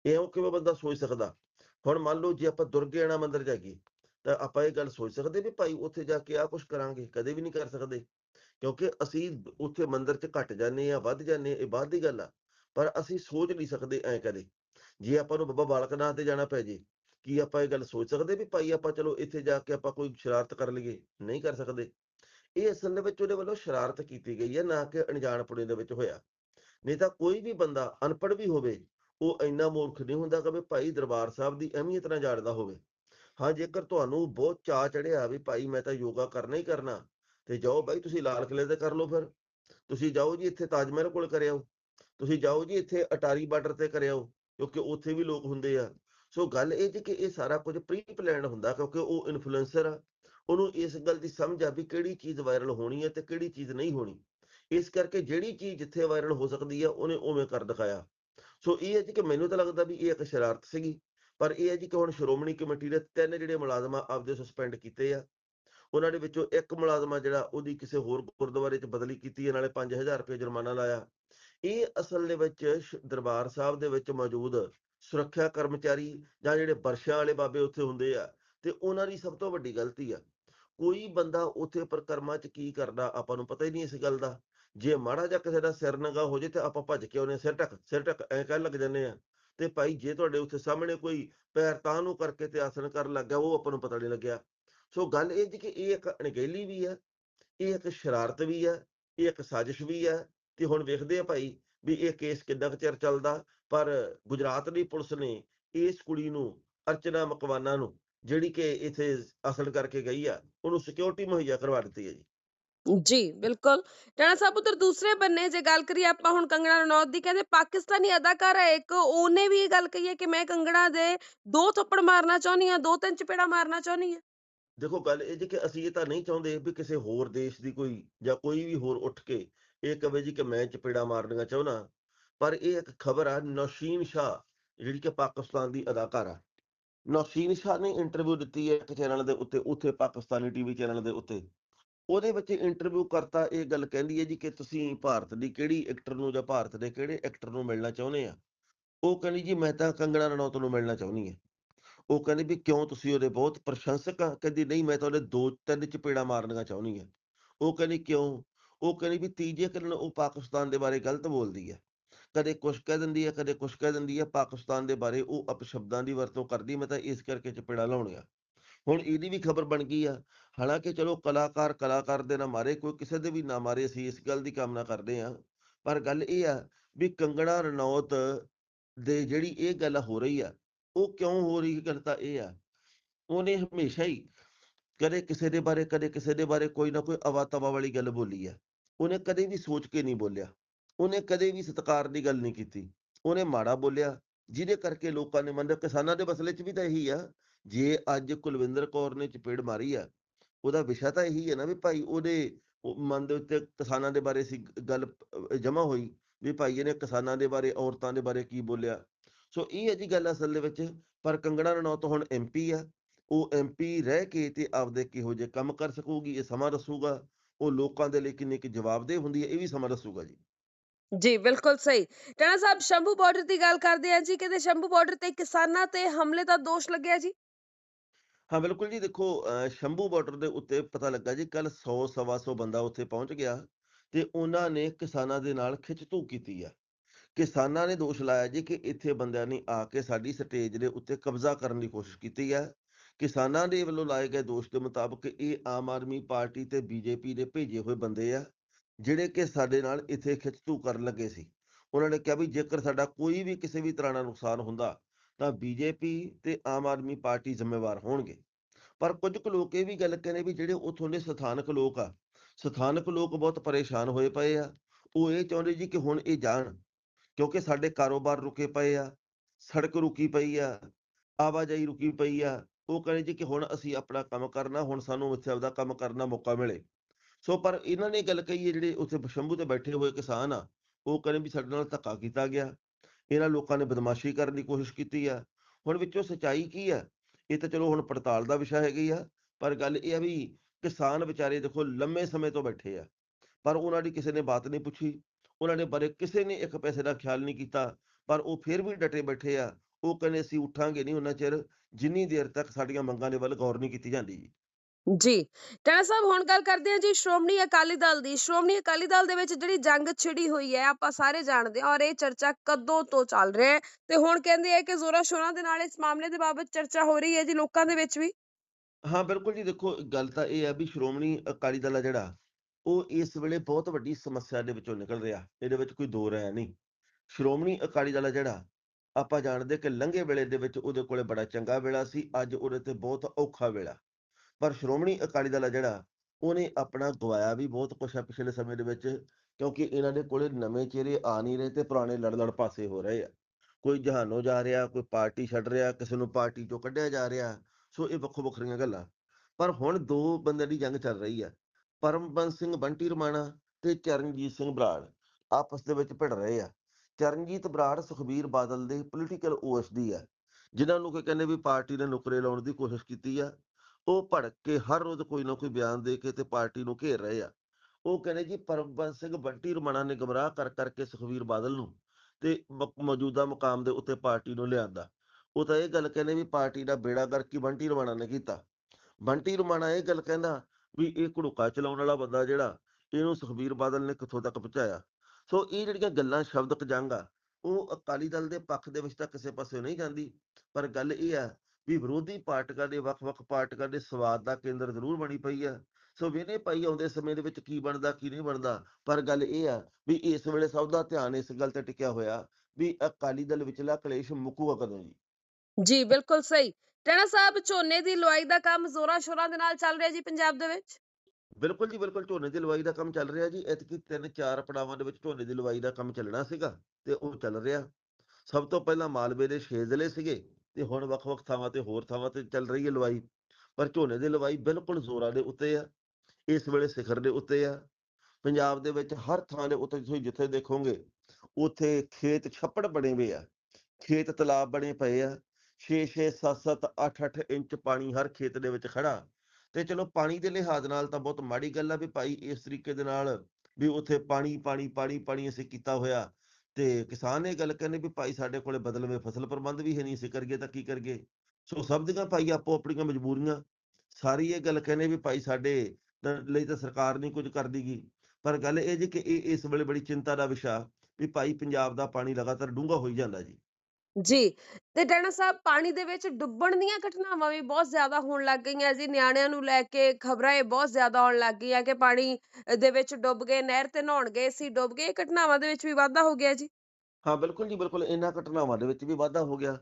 ਇਉਂ ਕਿਵੇਂ ਬੰਦਾ ਸੋਚ ਸਕਦਾ? ਹੁਣ ਮੰਨ ਲਓ ਜੇ ਆਪਾਂ ਦੁਰਗਿਆਣਾ ਮੰਦਿਰ ਜਾਈਏ, ਤਾਂ ਆਪਾਂ ਇਹ ਗੱਲ ਸੋਚ ਸਕਦੇ ਵੀ ਭਾਈ ਉੱਥੇ ਜਾ ਕੇ ਆਹ ਕੁਝ ਕਰਾਂਗੇ, ਕਦੇ ਵੀ ਨਹੀਂ ਕਰ ਸਕਦੇ, ਕਿਉਂਕਿ ਅਸੀਂ ਉੱਥੇ ਮੰਦਿਰ 'ਚ ਘਟ ਜਾਂਦੇ ਆ ਵੱਧ ਜਾਂਦੇ ਆ ਇਹ ਬਾਅਦ ਦੀ ਗੱਲ ਆ, ਪਰ ਅਸੀਂ ਸੋਚ ਨਹੀਂ ਸਕਦੇ ਐ ਕਦੇ। ਜੇ ਆਪਾਂ ਨੂੰ ਬਾਬਾ ਬਾਲਕ ਨਾਥ ਤੇ ਜਾਣਾ ਪੈ ਜੇ, ਕੀ ਆਪਾਂ ਇਹ ਗੱਲ ਸੋਚ ਸਕਦੇ ਵੀ ਭਾਈ ਆਪਾਂ ਚਲੋ ਇੱਥੇ ਜਾ ਕੇ ਆਪਾਂ ਕੋਈ ਸ਼ਰਾਰਤ ਕਰ ਲਈਏ? ਨਹੀਂ ਕਰ ਸਕਦੇ। ਇਹ ਅਸਲ ਦੇ ਵਿੱਚ ਉਹਦੇ ਵੱਲੋਂ ਸ਼ਰਾਰਤ ਕੀਤੀ ਗਈ ਹੈ, ਨਾ ਕਿ ਅਣਜਾਣਪੁਣੇ ਦੇ ਵਿੱਚ ਹੋਇਆ। ਨਹੀਂ ਤਾਂ ਕੋਈ ਵੀ ਬੰਦਾ ਅਨਪੜ੍ਹ ਵੀ ਹੋਵੇ, ਉਹ ਇੰਨਾ ਮੂਰਖ ਨਹੀਂ ਹੁੰਦਾ ਕਿ ਭਾਈ ਦਰਬਾਰ ਸਾਹਿਬ ਦੀ ਅਹਿਮੀਅਤ ਨਾ ਜਾਣਦਾ ਹੋਵੇ। ਹਾਂ, ਜੇਕਰ ਤੁਹਾਨੂੰ ਬਹੁਤ ਚਾਅ ਚੜਿਆ ਵੀ ਭਾਈ ਮੈਂ ਤਾਂ ਯੋਗਾ ਕਰਨਾ ਹੀ ਕਰਨਾ, ਤੇ ਜਾਓ ਬਾਈ ਤੁਸੀਂ ਲਾਲ ਕਿਲੇ ਤੇ ਕਰ ਲਓ ਫਿਰ। ਤੁਸੀਂ ਜਾਓ ਜੀ ਇੱਥੇ ਤਾਜ ਮਹਿਲ ਕੋਲ ਕਰਿਓ ਤੁਸੀਂ ਜਾਓ ਜੀ ਇੱਥੇ ਅਟਾਰੀ ਬਾਰਡਰ ਤੇ ਕਰਿਓ ਕਿਉਂਕਿ ਉੱਥੇ ਵੀ ਲੋਕ ਹੁੰਦੇ ਆ। ਸੋ ਗੱਲ ਇਹ ਜੀ ਕਿ ਇਹ ਸਾਰਾ ਕੁਝ ਪ੍ਰੀ ਪਲਾਨ ਹੁੰਦਾ ਕਿਉਂਕਿ ਉਹ ਇਨਫਲੂਐਂਸਰ ਆ। ਉਹਨੂੰ ਇਸ ਗੱਲ ਦੀ ਸਮਝ ਆ ਵੀ ਕਿਹੜੀ ਚੀਜ਼ ਵਾਇਰਲ ਹੋਣੀ ਹੈ ਤੇ ਕਿਹੜੀ ਚੀਜ਼ ਨਹੀਂ ਹੋਣੀ। ਇਸ ਕਰਕੇ ਜਿਹੜੀ ਚੀਜ਼ ਜਿੱਥੇ ਵਾਇਰਲ ਹੋ ਸਕਦੀ ਹੈ, ਉਹਨੇ ਉਵੇਂ ਕਰ ਦਿਖਾਇਆ। ਸੋ ਇਹ ਹੈ ਜੀ ਕਿ ਮੈਨੂੰ ਤਾਂ ਲੱਗਦਾ ਵੀ ਇਹ ਇੱਕ ਸ਼ਰਾਰਤ ਸੀਗੀ। ਪਰ ਇਹ ਹੈ ਜੀ ਕਿ ਹੁਣ ਸ਼੍ਰੋਮਣੀ ਕਮੇਟੀ ਦੇ ਤਿੰਨ ਜਿਹੜੇ ਮੁਲਾਜ਼ਮ ਆਪਦੇ ਸਸਪੈਂਡ ਕੀਤੇ ਆ। ਉਹਨਾਂ ਦੇ ਵਿੱਚੋਂ ਇੱਕ ਮੁਲਾਜ਼ਮ ਜਿਹੜਾ ਉਹਦੀ ਕਿਸੇ ਹੋਰ ਗੁਰਦੁਆਰੇ 'ਚ ਬਦਲੀ ਕੀਤੀ ਹੈ, ਨਾਲੇ 5000 ਰੁਪਏ ਜੁਰਮਾਨਾ ਲਾਇਆ। ਇਹ ਅਸਲ ਦੇ ਵਿੱਚ ਸ਼- ਦਰਬਾਰ ਸਾਹਿਬ ਦੇ ਵਿੱਚ ਮੌਜੂਦ ਸੁਰੱਖਿਆ ਕਰਮਚਾਰੀ ਜਾਂ ਜਿਹੜੇ ਵਰਸ਼ਾਂ ਵਾਲੇ ਬਾਬੇ ਉੱਥੇ ਹੁੰਦੇ ਆ, ਤੇ ਉਹਨਾਂ ਦੀ ਸਭ ਤੋਂ ਵੱਡੀ ਗਲਤੀ ਆ। ਕੋਈ ਬੰਦਾ ਉੱਥੇ ਪ੍ਰਕਰਮਾਂ 'ਚ ਕੀ ਕਰਦਾ, ਆਪਾਂ ਨੂੰ ਪਤਾ ਹੀ ਨਹੀਂ ਇਸ ਗੱਲ ਦਾ। ਜੇ ਮਾੜਾ ਜਿਹਾ ਕਿਸੇ ਦਾ ਸਿਰ ਨੰਗਾ ਹੋ ਜੇ ਤੇ ਆਪਾਂ ਭੱਜ ਕੇ ਉਹਨੇ ਸਿਰ ਢੱਕ ਸਿਰ ਢੱਕ, ਐਂ ਕਹਿਣ ਲੱਗ ਜਾਂਦੇ ਆ ਤੇ ਭਾਈ ਜੇ ਤੁਹਾਡੇ ਉੱਥੇ ਸਾਹਮਣੇ ਕੋਈ ਪੈਰ ਤਾਂ ਨੂੰ ਕਰਕੇ ਤੇ ਆਸਣ ਕਰਨ ਲੱਗ ਗਿਆ, ਉਹ ਆਪਾਂ ਨੂੰ ਪਤਾ ਨਹੀਂ ਲੱਗਿਆ। ਸੋ ਗੱਲ ਇਹ ਜੀ ਕਿ ਇਹ ਇੱਕ ਅਣਗਹਿਲੀ ਵੀ ਆ ਇਹ ਇੱਕ ਸ਼ਰਾਰਤ ਵੀ ਆ ਇਹ ਇੱਕ ਸਾਜ਼ਿਸ਼ ਵੀ ਆ ਤੇ ਹੁਣ ਵੇਖਦੇ ਆ ਭਾਈ ਵੀ ਇਹ ਕੇਸ ਕਿੰਨਾ ਕੁ ਚਿਰ ਚੱਲਦਾ। ਪਰ ਗੁਜਰਾਤ ਦੀ ਪੁਲਿਸ ਨੇ ਇਸ ਕੁੜੀ ਨੂੰ, ਅਰਚਨਾ ਮਕਵਾਨਾ ਨੂੰ ਜਿਹੜੀ ਕਿ ਇੱਥੇ ਅਸਲ ਕਰਕੇ ਗਈ ਆ ਉਹਨੂੰ ਸਿਕਿਉਰਿਟੀ ਮੁਹੱਈਆ ਕਰਵਾ ਦਿੱਤੀ ਹੈ ਜੀ। ਜੀ ਬਿਲਕੁਲ। ਟਾਣਾ ਸਾਹਿਬ ਉਧਰ ਦੂਸਰੇ ਬੰਨੇ ਜੇ ਗੱਲ ਕਰੀਏ ਆਪਾਂ ਹੁਣ ਕੰਗਣਾ ਰਣੌਤ ਦੀ ਕਹਿੰਦੇ ਪਾਕਿਸਤਾਨੀ ਅਦਾਕਾਰ ਹੈ ਇੱਕ ਉਹਨੇ ਵੀ ਇਹ ਗੱਲ ਕਹੀ ਹੈ ਕਿ ਮੈਂ ਕੰਗਣਾ ਦੇ ਦੋ ਥੱਪੜ ਮਾਰਨਾ ਚਾਹੁੰਦੀ ਆ ਦੋ ਤਿੰਨ ਚਪੇੜਾ ਮਾਰਨਾ ਚਾਹੁੰਦੀ ਆ ਦੇਖੋ ਗੱਲ ਇਹ ਜੀ ਕਿ ਅਸੀਂ ਇਹ ਤਾਂ ਨਹੀਂ ਚਾਹੁੰਦੇ ਵੀ ਕਿਸੇ ਹੋਰ ਦੇਸ਼ ਦੀ ਕੋਈ ਜਾਂ ਕੋਈ ਵੀ ਹੋਰ ਉੱਠ ਕੇ ਇਹ ਕਵੇ ਜੀ ਕਿ ਮੈਂ ਚਪੇੜਾ ਮਾਰਨੀਆਂ ਚਾਹੁੰਦਾ। ਪਰ ਇਹ ਇੱਕ ਖਬਰ ਆ ਨੌਸ਼ੀਨ ਸ਼ਾਹ ਜਿਹੜੀ ਕਿ ਪਾਕਿਸਤਾਨ ਦੀ ਅਦਾਕਾਰਾ। ਨੌਸ਼ੀਨ ਸ਼ਾਹ ਨੇ ਇੰਟਰਵਿਊ ਦਿੱਤੀ ਹੈ ਇੱਕ ਚੈਨਲ ਦੇ ਉੱਤੇ, ਉੱਥੇ ਪਾਕਿਸਤਾਨੀ ਟੀਵੀ ਚੈਨਲ ਦੇ ਉੱਤੇ। ਉਹਦੇ ਵਿੱਚ ਇੰਟਰਵਿਊ ਕਰਤਾ, ਇਹ ਗੱਲ ਕਹਿੰਦੀ ਹੈ ਜੀ ਕਿ ਤੁਸੀਂ ਭਾਰਤ ਦੀ ਕਿਹੜੀ ਐਕਟਰ ਨੂੰ ਜਾਂ ਭਾਰਤ ਦੇ ਕਿਹੜੇ ਐਕਟਰ ਨੂੰ ਮਿਲਣਾ ਚਾਹੁੰਦੇ ਆ? ਉਹ ਕਹਿੰਦੀ ਜੀ, ਮੈਂ ਤਾਂ ਕੰਗਣਾ ਰਣੌਤ ਨੂੰ ਮਿਲਣਾ ਚਾਹੁੰਦੀ ਹਾਂ। ਉਹ ਕਹਿੰਦੀ ਵੀ ਕਿਉਂ ਤੁਸੀਂ ਉਹਦੇ ਬਹੁਤ ਪ੍ਰਸ਼ੰਸਕ ਆ? ਕਹਿੰਦੀ, ਨਹੀਂ, ਮੈਂ ਤਾਂ ਉਹਦੇ ਦੋ ਤਿੰਨ ਚਪੇੜਾ ਮਾਰਨੀਆਂ ਚਾਹੁੰਦੀ ਹਾਂ। ਉਹ ਕਹਿੰਦੀ, ਕਿਉਂ? ਉਹ ਕਹਿੰਦੀ ਵੀ ਤੀਜੇ ਕਾਰਨ ਉਹ ਪਾਕਿਸਤਾਨ ਦੇ ਬਾਰੇ ਗਲਤ ਬੋਲਦੀ ਹੈ। ਕਦੇ ਕੁਛ ਕਹਿ ਦਿੰਦੀ ਹੈ ਕਦੇ ਕੁਛ ਕਹਿ ਦਿੰਦੀ ਹੈ ਪਾਕਿਸਤਾਨ ਦੇ ਬਾਰੇ ਉਹ ਅਪਸ਼ਬਦਾਂ ਦੀ ਵਰਤੋਂ ਕਰਦੀ, ਮੈਂ ਤਾਂ ਇਸ ਕਰਕੇ ਚਪੇੜਾ ਲਾਉਣੀਆਂ ਹੁਣ ਇਹਦੀ ਵੀ ਖਬਰ ਬਣ ਗਈ ਆ, ਹਾਲਾਂਕਿ ਚਲੋ ਕਲਾਕਾਰ ਕਲਾਕਾਰ ਦੇ ਨਾ ਮਾਰੇ, ਕੋਈ ਕਿਸੇ ਦੇ ਵੀ ਨਾ ਮਾਰੇ, ਅਸੀਂ ਇਸ ਗੱਲ ਦੀ ਕਾਮਨਾ ਕਰਦੇ ਆ। ਪਰ ਗੱਲ ਇਹ ਆ ਵੀ ਕੰਗਣਾ ਰਣੌਤ ਦੇ ਜਿਹੜੀ ਇਹ ਗੱਲ ਹੋ ਰਹੀ ਆ, ਉਹ ਕਿਉਂ ਹੋ ਰਹੀ ਗੱਲ ਤਾਂ ਇਹ ਆ, ਉਹਨੇ ਹਮੇਸ਼ਾ ਹੀ ਕਦੇ ਕਿਸੇ ਦੇ ਬਾਰੇ, ਕਦੇ ਕਿਸੇ ਦੇ ਬਾਰੇ ਕੋਈ ਨਾ ਕੋਈ ਅਵਾਤਵਾ ਵਾਲੀ ਗੱਲ ਬੋਲੀ ਆ। ਉਹਨੇ ਕਦੇ ਵੀ ਸੋਚ ਕੇ ਨਹੀਂ ਬੋਲਿਆ। ਉਹਨੇ ਕਦੇ ਵੀ ਸਤਿਕਾਰ ਦੀ ਗੱਲ ਨਹੀਂ ਕੀਤੀ। ਉਹਨੇ ਮਾੜਾ ਬੋਲਿਆ, ਜਿਹਦੇ ਕਰਕੇ ਲੋਕਾਂ ਨੇ ਮੰਨਿਆ, ਕਿਸਾਨਾਂ ਦੇ ਮਸਲੇ 'ਚ ਵੀ ਤਾਂ ਇਹੀ ਆ, ਜੇ ਅੱਜ ਕੁਲਵਿੰਦਰ ਕੌਰ ਨੇ ਚਪੇੜ ਮਾਰੀ ਆ, ਉਹਦਾ ਵਿਸ਼ਾ ਤਾਂ ਇਹੀ ਹੈ ਨਾ ਵੀ ਭਾਈ ਉਹਦੇ ਮਨ ਦੇ ਉੱਤੇ ਕਿਸਾਨਾਂ ਦੇ ਬਾਰੇ ਸੀ ਗੱਲ ਜਮਾ ਹੋਈ ਵੀ ਭਾਈ ਇਹਨੇ ਕਿਸਾਨਾਂ ਦੇ ਬਾਰੇ, ਔਰਤਾਂ ਦੇ ਬਾਰੇ ਕੀ ਬੋਲਿਆ। ਸੋ ਇਹ ਹੈ ਜੀ ਗੱਲ ਅਸਲ ਦੇ ਵਿੱਚ, ਪਰ ਕੰਗਣਾ ਰਣੌਤ ਹੁਣ ਐਮਪੀ ਆ, ਉਹ ਐਮਪੀ ਰਹਿ ਕੇ ਤੇ ਆਪਦੇ ਕਿਹੋ ਜਿਹੇ ਕੰਮ ਕਰ ਸਕੂਗੀ, ਇਹ ਸਮਾਂ ਦੱਸੂਗਾ, ਉਹ ਲੋਕਾਂ ਦੇ ਲਈ ਕਿੰਨੀ ਕੁ ਜਵਾਬਦੇਹ ਹੁੰਦੀ ਹੈ, ਇਹ ਵੀ ਸਮਾਂ ਦੱਸੂਗਾ ਜੀ। ਜੀ, ਬਿਲਕੁਲ ਸਹੀ। ਟਾਣਾ ਸਾਹਿਬ, ਸ਼ੰਭੂ ਬਾਰਡਰ ਦੀ ਗੱਲ ਕਰਦੇ ਆ ਜੀ, ਕਹਿੰਦੇ ਸ਼ੰਭੂ ਬਾਰਡਰ ਤੇ ਕਿਸਾਨਾਂ ਤੇ ਹਮਲੇ ਦਾ ਦੋਸ਼ ਲੱਗਿਆ ਜੀ? ਹਾਂ, ਬਿਲਕੁਲ ਜੀ, ਦੇਖੋ ਸ਼ੰਭੂ ਬਾਰਡਰ ਦੇ ਉੱਤੇ ਪਤਾ ਲੱਗਾ ਜੀ ਕੱਲ 100 ਸਵਾ 100 ਬੰਦਾ ਉੱਥੇ ਪਹੁੰਚ ਗਿਆ ਤੇ ਉਹਨਾਂ ਨੇ ਕਿਸਾਨਾਂ ਦੇ ਨਾਲ ਖਿੱਚਧੂ ਕੀਤੀ ਆ। ਕਿਸਾਨਾਂ ਨੇ ਦੋਸ਼ ਲਾਇਆ ਜੀ ਕਿ ਇੱਥੇ ਬੰਦਿਆਂ ਨੇ ਆ ਕੇ ਸਾਡੀ ਸਟੇਜ ਦੇ ਉੱਤੇ ਕਬਜ਼ਾ ਕਰਨ ਦੀ ਕੋਸ਼ਿਸ਼ ਕੀਤੀ ਹੈ ਕਿਸਾਨਾਂ ਦੇ ਵੱਲੋਂ ਲਾਏ ਗਏ ਦੋਸ਼ ਦੇ ਮੁਤਾਬਕ ਇਹ ਆਮ ਆਦਮੀ ਪਾਰਟੀ ਤੇ ਬੀਜੇਪੀ ਦੇ ਭੇਜੇ ਹੋਏ ਬੰਦੇ ਆ। ਜਿਹੜੇ ਕਿ ਸਾਡੇ ਨਾਲ ਇੱਥੇ ਖਿੱਚਧੂ ਕਰਨ ਲੱਗੇ ਸੀ। ਉਹਨਾਂ ਨੇ ਕਿਹਾ ਵੀ ਜੇਕਰ ਸਾਡਾ ਕੋਈ ਵੀ ਕਿਸੇ ਵੀ ਤਰ੍ਹਾਂ ਦਾ ਨੁਕਸਾਨ ਹੁੰਦਾ, ਤਾਂ ਬੀਜੇਪੀ ਤੇ ਆਮ ਆਦਮੀ ਪਾਰਟੀ ਜ਼ਿੰਮੇਵਾਰ ਹੋਣਗੇ। ਪਰ ਕੁਝ ਕੁ ਲੋਕ ਇਹ ਵੀ ਗੱਲ ਕਹਿੰਦੇ ਵੀ ਜਿਹੜੇ ਉੱਥੋਂ ਦੇ ਸਥਾਨਕ ਲੋਕ ਆ, ਸਥਾਨਕ ਲੋਕ ਬਹੁਤ ਪਰੇਸ਼ਾਨ ਹੋਏ ਪਏ ਆ। ਉਹ ਇਹ ਚਾਹੁੰਦੇ ਜੀ ਕਿ ਹੁਣ ਇਹ ਜਾਣ, ਕਿਉਂਕਿ ਸਾਡੇ ਕਾਰੋਬਾਰ ਰੁਕੇ ਪਏ ਆ, ਸੜਕ ਰੁਕੀ ਪਈ ਆ, ਆਵਾਜਾਈ ਰੁਕੀ ਪਈ ਆ। ਉਹ ਕਹਿੰਦੇ ਜੀ ਕਿ ਹੁਣ ਅਸੀਂ ਆਪਣਾ ਕੰਮ ਕਰਨਾ, ਹੁਣ ਸਾਨੂੰ ਇੱਥੇ ਆਪਦਾ ਕੰਮ ਕਰਨ ਦਾ ਮੌਕਾ ਮਿਲੇ। ਸੋ ਪਰ ਇਹਨਾਂ ਨੇ ਗੱਲ ਕਹੀ ਹੈ, ਜਿਹੜੇ ਉੱਥੇ ਸ਼ੰਭੂ ਤੇ ਬੈਠੇ ਹੋਏ ਕਿਸਾਨ ਆ, ਉਹ ਕਹਿੰਦੇ ਵੀ ਸਾਡੇ ਨਾਲ ਧੱਕਾ ਕੀਤਾ ਗਿਆ। ਇਹਨਾਂ ਲੋਕਾਂ ਨੇ ਬਦਮਾਸ਼ੀ ਕਰਨ ਦੀ ਕੋਸ਼ਿਸ਼ ਕੀਤੀ ਆ। ਹੁਣ ਵਿੱਚੋਂ ਸਚਾਈ ਕੀ ਆ? ਇਹ ਤਾਂ ਚਲੋ ਹੁਣ ਪੜਤਾਲ ਦਾ ਵਿਸ਼ਾ ਹੈਗੀ ਆ, ਪਰ ਗੱਲ ਇਹ ਆ ਵੀ ਕਿਸਾਨ ਵਿਚਾਰੇ ਦੇਖੋ ਲੰਮੇ ਸਮੇਂ ਤੋਂ ਬੈਠੇ ਆ, ਪਰ ਉਹਨਾਂ ਦੀ ਕਿਸੇ ਨੇ ਬਾਤ ਨਹੀਂ ਪੁੱਛੀ, ਉਹਨਾਂ ਨੇ ਬਾਰੇ ਕਿਸੇ ਨੇ ਇੱਕ ਪੈਸੇ ਦਾ ਖਿਆਲ ਨਹੀਂ ਕੀਤਾ, ਪਰ ਉਹ ਫਿਰ ਵੀ ਡਟੇ ਬੈਠੇ ਆ। ਉਹ ਕਹਿੰਦੇ ਅਸੀਂ ਉਠਾਂਗੇ ਨਹੀਂ ਉਹਨਾਂ ਚਿਰ, ਜਿੰਨੀ ਦੇਰ ਤੱਕ ਸਾਡੀਆਂ ਮੰਗਾਂ ਦੇ ਵੱਲ ਗੌਰ ਨਹੀਂ ਕੀਤੀ ਜਾਂਦੀ ਜੀ। ਟਾਣਾ ਸਾਹਿਬ, ਹੁਣ ਗੱਲ ਕਰਦੇ ਹਾਂ ਜੀ ਸ਼੍ਰੋਮਣੀ ਅਕਾਲੀ ਦਲ ਦੀ। ਸ਼੍ਰੋਮਣੀ ਅਕਾਲੀ ਦਲ ਦੇ ਵਿੱਚ ਜਿਹੜੀ ਜੰਗ ਛਿੜੀ ਹੋਈ ਹੈ, ਆਪਾਂ ਸਾਰੇ ਜਾਣਦੇ ਹਾਂ ਔਰ ਇਹ ਚਰਚਾ ਕਦੋਂ ਤੋਂ ਚੱਲ ਰਿਹਾ ਹੈ? ਤੇ ਹੁਣ ਕਹਿੰਦੇ ਆ ਕਿ ਜ਼ੋਰਾਂ ਸ਼ੋਰਾਂ ਦੇ ਨਾਲ ਇਸ ਮਾਮਲੇ ਦੇ ਬਾਬਤ ਚਰਚਾ ਹੋ ਰਹੀ ਹੈ ਜੀ ਲੋਕਾਂ ਦੇ ਵਿੱਚ ਵੀ। ਹਾਂ, ਬਿਲਕੁਲ ਜੀ। ਦੇਖੋ, ਗੱਲ ਤਾਂ ਇਹ ਹੈ ਵੀ ਸ਼੍ਰੋਮਣੀ ਅਕਾਲੀ ਦਲ ਆ ਜਿਹੜਾ, ਉਹ ਇਸ ਵੇਲੇ ਬਹੁਤ ਵੱਡੀ ਸਮੱਸਿਆ ਦੇ ਵਿੱਚੋਂ ਨਿਕਲ ਰਿਹਾ। ਇਹਦੇ ਵਿੱਚ ਕੋਈ ਦੋ ਰਾਇ ਨਹੀਂ। ਸ਼੍ਰੋਮਣੀ ਅਕਾਲੀ ਦਲ ਆ ਜਿਹੜਾ, ਆਪਾਂ ਜਾਣਦੇ ਕਿ ਲੰਘੇ ਵੇਲੇ ਦੇ ਵਿੱਚ ਉਹਦੇ ਕੋਲੇ ਬੜਾ ਚੰਗਾ ਵੇਲਾ ਸੀ। ਅੱਜ ਉਹਦੇ ਤੇ ਬਹੁਤ ਔਖਾ ਵੇਲਾ। ਪਰ ਸ਼੍ਰੋਮਣੀ ਅਕਾਲੀ ਦਲ ਆ ਜਿਹੜਾ, ਉਹਨੇ ਆਪਣਾ ਗਵਾਇਆ ਵੀ ਬਹੁਤ ਕੁਛ ਆ ਪਿਛਲੇ ਸਮੇਂ ਦੇ ਵਿੱਚ, ਕਿਉਂਕਿ ਇਹਨਾਂ ਦੇ ਕੋਲੇ ਨਵੇਂ ਚਿਹਰੇ ਆ ਨਹੀਂ ਰਹੇ ਤੇ ਪੁਰਾਣੇ ਲੜ ਲੜ ਪਾਸੇ ਹੋ ਰਹੇ ਆ। ਕੋਈ ਜਹਾਨੋਂ ਜਾ ਰਿਹਾ, ਕੋਈ ਪਾਰਟੀ ਛੱਡ ਰਿਹਾ, ਕਿਸੇ ਨੂੰ ਪਾਰਟੀ ਚੋਂ ਕੱਢਿਆ ਜਾ ਰਿਹਾ, ਸੋ ਇਹ ਵੱਖੋ ਵੱਖਰੀਆਂ ਗੱਲਾਂ। ਪਰ ਹੁਣ ਦੋ ਬੰਦਿਆਂ ਦੀ ਜੰਗ ਚੱਲ ਰਹੀ ਆ ਪਰਮਬੰਸ ਸਿੰਘ ਬੰਟੀ ਰਮਾਣਾ ਤੇ ਚਰਨਜੀਤ ਸਿੰਘ ਬਰਾੜ, ਆਪਸ ਦੇ ਵਿੱਚ ਭਿੜ ਰਹੇ ਆ। ਚਰਨਜੀਤ ਬਰਾੜ ਸੁਖਬੀਰ ਬਾਦਲ ਦੇ ਪੋਲੀਟੀਕਲ ਓਐਸਡੀ ਆ, ਜਿਨ੍ਹਾਂ ਨੂੰ ਕਿ ਕਹਿੰਦੇ ਵੀ ਪਾਰਟੀ ਨੇ ਨੁਕਰੇ ਲਾਉਣ ਦੀ ਕੋਸ਼ਿਸ਼ ਕੀਤੀ ਆ ਉਹ ਭੜਕ ਕੇ ਹਰ ਰੋਜ਼ ਕੋਈ ਨਾ ਕੋਈ ਬਿਆਨ ਦੇ ਕੇ ਤੇ ਪਾਰਟੀ ਨੂੰ ਘੇਰ ਰਹੇ ਆ। ਉਹ ਕਹਿੰਦੇ ਜੀ ਪਰਮਬੰਸ ਸਿੰਘ ਬੰਟੀ, ਰਮਣਾ ਨੇ ਗਮਰਾਹ ਕਰ ਕਰਕੇ ਸੁਖਬੀਰ ਬਾਦਲ ਨੂੰ ਤੇ ਮੌਜੂਦਾ ਮੁਕਾਮ ਦੇ ਉੱਤੇ ਪਾਰਟੀ ਨੂੰ ਲਿਆਂਦਾ। ਉਹ ਤਾਂ ਇਹ ਗੱਲ ਕਹਿੰਦੇ ਵੀ ਪਾਰਟੀ ਦਾ ਬੇੜਾ ਗਰਕ ਹੀ ਬੰਟੀ ਰਮਣਾ ਨੇ ਕੀਤਾ। ਬੰਟੀ ਰਮਣਾ ਇਹ ਗੱਲ ਕਹਿੰਦਾ ਵੀ ਇਹ ਘੜੂਕਾ ਚਲਾਉਣ ਵਾਲਾ ਬੰਦਾ ਜਿਹੜਾ, ਇਹਨੂੰ ਸੁਖਬੀਰ ਬਾਦਲ ਨੇ ਕਿੱਥੋਂ ਤੱਕ ਪਹੁੰਚਾਇਆ। ਸੋ ਇਹ ਜਿਹੜੀਆਂ ਗੱਲਾਂ ਸ਼ਬਦਕ ਜੰਗ ਆ, ਉਹ ਅਕਾਲੀ ਦਲ ਦੇ ਪੱਖ ਦੇ ਵਿੱਚ ਤਾਂ ਕਿਸੇ ਪਾਸੇ ਨਹੀਂ ਜਾਂਦੀ। ਪਰ ਗੱਲ ਇਹ ਆ ਵੀ ਵਿਰੋਧੀ ਪਾਰਟੀਆਂ ਦੇ ਵੱਖ-ਵੱਖ ਪਾਰਟੀਆਂ ਦੇ ਸਵਾਦ ਦਾ ਕੇਂਦਰ ਜ਼ਰੂਰ ਬਣੀ ਪਈ ਆ। ਸੋ ਵੇਨੇ ਪਈ ਆਉਂਦੇ ਸਮੇਂ ਦੇ ਵਿੱਚ ਕੀ ਬਣਦਾ ਕੀ ਨਹੀਂ ਬਣਦਾ? ਪਰ ਗੱਲ ਇਹ ਆ ਵੀ ਇਸ ਵੇਲੇ ਸਭ ਦਾ ਧਿਆਨ ਇਸ ਗੱਲ ਤੇ ਟਿਕਿਆ ਹੋਇਆ ਵੀ ਅਕਾਲੀ ਦਲ ਵਿਚਲਾ ਕਲੇਸ਼ ਮੁੱਕੂਗਾ ਕਦੋਂ ਜੀ? ਜੀ ਬਿਲਕੁਲ ਸਹੀ। ਟੈਣਾ ਸਾਹਿਬ ਝੋਨੇ ਦੀ ਲੁਆਈ ਦਾ ਕੰਮ ਜ਼ੋਰਾਂ ਸ਼ੋਰਾਂ ਦੇ ਨਾਲ ਚੱਲ ਰਿਹਾ ਜੀ ਪੰਜਾਬ ਦੇ ਵਿੱਚ? ਬਿਲਕੁਲ ਜੀ ਬਿਲਕੁਲ। ਝੋਨੇ ਦੀ ਲਵਾਈ ਦਾ ਕੰਮ ਚੱਲ ਰਿਹਾ ਜੀ। ਐਤਕੀ ਤਿੰਨ ਚਾਰ ਪੜਾਵਾਂ ਦੇ ਵਿੱਚ ਝੋਨੇ ਦੀ ਲਵਾਈ ਦਾ ਕੰਮ ਚੱਲਣਾ ਸੀਗਾ ਤੇ ਉਹ ਚੱਲ ਰਿਹਾ। ਸਭ ਤੋਂ ਪਹਿਲਾਂ ਮਾਲਵੇ ਦੇ ਛੇ ਜ਼ਿਲ੍ਹੇ ਸੀਗੇ। ਤੇ ਹੁਣ ਵੱਖ-ਵੱਖ ਥਾਵਾਂ ਤੇ ਹੋਰ ਥਾਵਾਂ ਤੇ ਚੱਲ ਰਹੀ ਹੈ ਲਵਾਈ। ਪਰ ਝੋਨੇ ਦੀ ਲਵਾਈ ਬਿਲਕੁਲ ਜ਼ੋਰਾਂ ਦੇ ਉੱਤੇ ਆ, ਇਸ ਵੇਲੇ ਸਿਖਰ ਦੇ ਉੱਤੇ ਆ। ਪੰਜਾਬ ਦੇ ਵਿੱਚ ਹਰ ਥਾਂ ਦੇ ਉੱਤੇ ਤੁਸੀਂ ਜਿੱਥੇ ਦੇਖੋਗੇ, ਉੱਥੇ ਖੇਤ ਛੱਪੜ ਬਣੇ ਹੋਏ ਆ, ਖੇਤ ਤਲਾਬ ਬਣੇ ਪਏ ਆ 6-6 7-7 8-8 ਇੰਚ ਪਾਣੀ ਹਰ ਖੇਤ ਦੇ ਵਿੱਚ ਖੜਾ ਤੇ ਚਲੋ ਪਾਣੀ ਦੇ ਲਿਹਾਜ਼ ਨਾਲ ਤਾਂ ਬਹੁਤ ਮਾੜੀ ਗੱਲ ਆ ਵੀ ਭਾਈ ਇਸ ਤਰੀਕੇ ਦੇ ਨਾਲ ਵੀ ਉੱਥੇ ਪਾਣੀ ਪਾਣੀ ਪਾਣੀ ਪਾਣੀ ਅਸੀਂ ਕੀਤਾ ਹੋਇਆ। ਤੇ ਕਿਸਾਨ ਇਹ ਗੱਲ ਕਹਿੰਦੇ ਵੀ ਭਾਈ ਸਾਡੇ ਕੋਲੇ ਬਦਲਵੇਂ ਫਸਲ ਪ੍ਰਬੰਧ ਵੀ ਹੈ ਨਹੀਂ, ਅਸੀਂ ਕਰੀਏ ਤਾਂ ਕੀ ਕਰੀਏ? ਸੋ ਸਭ ਦੀਆਂ ਭਾਈ ਆਪੋ ਆਪਣੀਆਂ ਮਜਬੂਰੀਆਂ, ਸਾਰੀ ਇਹ ਗੱਲ ਕਹਿੰਦੇ ਵੀ ਭਾਈ ਸਾਡੇ ਲਈ ਤਾਂ ਸਰਕਾਰ ਨਹੀਂ ਕੁਝ ਕਰਦੀਗੀ ਪਰ ਗੱਲ ਇਹ ਜੀ ਕਿ ਇਹ ਇਸ ਵੇਲੇ ਬੜੀ ਚਿੰਤਾ ਦਾ ਵਿਸ਼ਾ ਵੀ ਭਾਈ ਪੰਜਾਬ ਦਾ ਪਾਣੀ ਲਗਾਤਾਰ ਡੂੰਘਾ ਹੋਈ ਜਾਂਦਾ ਜੀ। ਜੀ, ਤੇ ਟੈਣਾ ਸਾਹਿਬ ਪਾਣੀ ਦੇ ਵਿੱਚ ਡੁੱਬਣ ਦੀਆਂ ਘਟਨਾਵਾਂ ਵੀ ਬਹੁਤ ਜ਼ਿਆਦਾ ਹੋਣ ਲੱਗ ਗਈਆਂ ਜੀ, ਨਿਆਣਿਆਂ ਨੂੰ ਲੈ ਕੇ ਖਬਰਾਂ ਇਹ ਬਹੁਤ ਜ਼ਿਆਦਾ ਆਉਣ ਲੱਗ ਗਈਆਂ ਕਿ ਪਾਣੀ ਦੇ ਵਿੱਚ ਡੁੱਬ ਗਏ, ਨਹਿਰ ਤੇ ਨਹਾਉਣ ਗਏ ਸੀ, ਡੁੱਬ ਗਏ, ਇਹ ਘਟਨਾਵਾਂ ਦੇ ਵਿੱਚ ਵੀ ਵਾਧਾ ਹੋ ਗਿਆ ਜੀ? ਹਾਂ, ਬਿਲਕੁਲ ਜੀ, ਬਿਲਕੁਲ ਇਹਨਾਂ ਘਟਨਾਵਾਂ ਦੇ ਵਿੱਚ ਵੀ ਵਾਧਾ ਹੋ ਗਿਆ।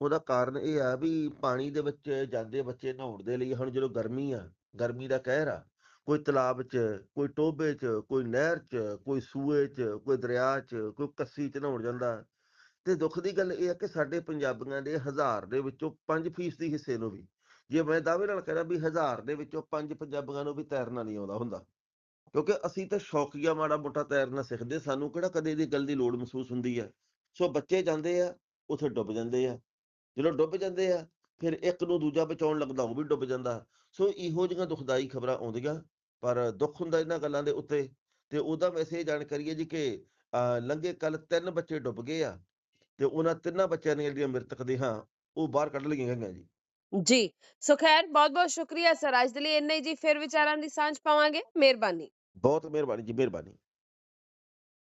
ਉਹਦਾ ਕਾਰਨ ਇਹ ਆ ਵੀ ਪਾਣੀ ਦੇ ਵਿੱਚ ਜਾਂਦੇ ਬੱਚੇ ਨਹਾਉਣ ਦੇ ਲਈ ਹੁਣ ਜਦੋਂ ਗਰਮੀ ਆ, ਗਰਮੀ ਦਾ ਕਹਿਰ ਆ, ਕੋਈ ਤਲਾਬ 'ਚ, ਕੋਈ ਟੋਭੇ 'ਚ, ਕੋਈ ਨਹਿਰ 'ਚ, ਕੋਈ ਸੂਏ 'ਚ, ਕੋਈ ਦਰਿਆ 'ਚ, ਕੋਈ ਕੱਸੀ 'ਚ ਨਹਾਉਣ ਜਾਂਦਾ। ਤੇ ਦੁੱਖ ਦੀ ਗੱਲ ਇਹ ਆ ਕਿ ਸਾਡੇ ਪੰਜਾਬੀਆਂ ਦੇ ਹਜ਼ਾਰ ਦੇ ਵਿੱਚੋਂ 5% ਦੀ ਹਿੱਸੇ ਨੂੰ ਵੀ ਜੇ ਮੈਂ ਦਾਅਵੇ ਨਾਲ ਕਹਿੰਦਾ ਵੀ ਹਜ਼ਾਰ ਦੇ ਵਿੱਚੋਂ 5 ਪੰਜਾਬੀਆਂ ਨੂੰ ਵੀ ਤੈਰਨਾ ਨਹੀਂ ਆਉਂਦਾ ਹੁੰਦਾ ਕਿਉਂਕਿ ਅਸੀਂ ਤਾਂ ਸ਼ੌਕੀਆ ਮਾੜਾ ਮੋਟਾ ਤੈਰਨਾ ਸਿੱਖਦੇ ਸਾਨੂੰ ਕਿਹੜਾ ਕਦੇ ਇਹਦੀ ਗੱਲ ਦੀ ਲੋੜ ਮਹਿਸੂਸ ਹੁੰਦੀ ਹੈ ਸੋ ਬੱਚੇ ਜਾਂਦੇ ਆ ਉੱਥੇ ਡੁੱਬ ਜਾਂਦੇ ਆ ਜਦੋਂ ਡੁੱਬ ਜਾਂਦੇ ਆ ਫਿਰ ਇੱਕ ਨੂੰ ਦੂਜਾ ਬਚਾਉਣ ਲੱਗਦਾ ਉਹ ਵੀ ਡੁੱਬ ਜਾਂਦਾ। ਸੋ ਇਹੋ ਜਿਹੀਆਂ ਦੁਖਦਾਈ ਖਬਰਾਂ ਆਉਂਦੀਆਂ ਪਰ ਦੁੱਖ ਹੁੰਦਾ ਇਹਨਾਂ ਗੱਲਾਂ ਦੇ ਉੱਤੇ ਤੇ ਉਹਦਾ ਵੈਸੇ ਇਹ ਜਾਣਕਾਰੀ ਹੈ ਜੀ ਕਿ ਅਹ, ਲੰਘੇ ਕੱਲ ਤਿੰਨ ਬੱਚੇ ਡੁੱਬ ਗਏ ਆ ਤੇ ਉਹਨਾਂ ਤਿੰਨਾਂ ਬੱਚਿਆਂ ਦੀਆਂ ਜਿਹੜੀਆਂ ਮ੍ਰਿਤਕ ਦੇਹਾਂ ਉਹ ਬਾਹਰ ਕੱਢ ਲਈਆਂ ਗਈਆਂ ਜੀ। ਜੀ ਸੋ ਖੈਰ ਬਹੁਤ ਬਹੁਤ ਸ਼ੁਕਰੀਆ ਸਰ ਅੱਜ ਦੇ ਲਈ ਇੰਨਾ ਹੀ ਜੀ ਫਿਰ ਵਿਚਾਰਾਂ ਦੀ ਸਾਂਝ ਪਾਵਾਂਗੇ। ਮਿਹਰਬਾਨੀ। ਬਹੁਤ ਮਿਹਰਬਾਨੀ ਜੀ ਮਿਹਰਬਾਨੀ।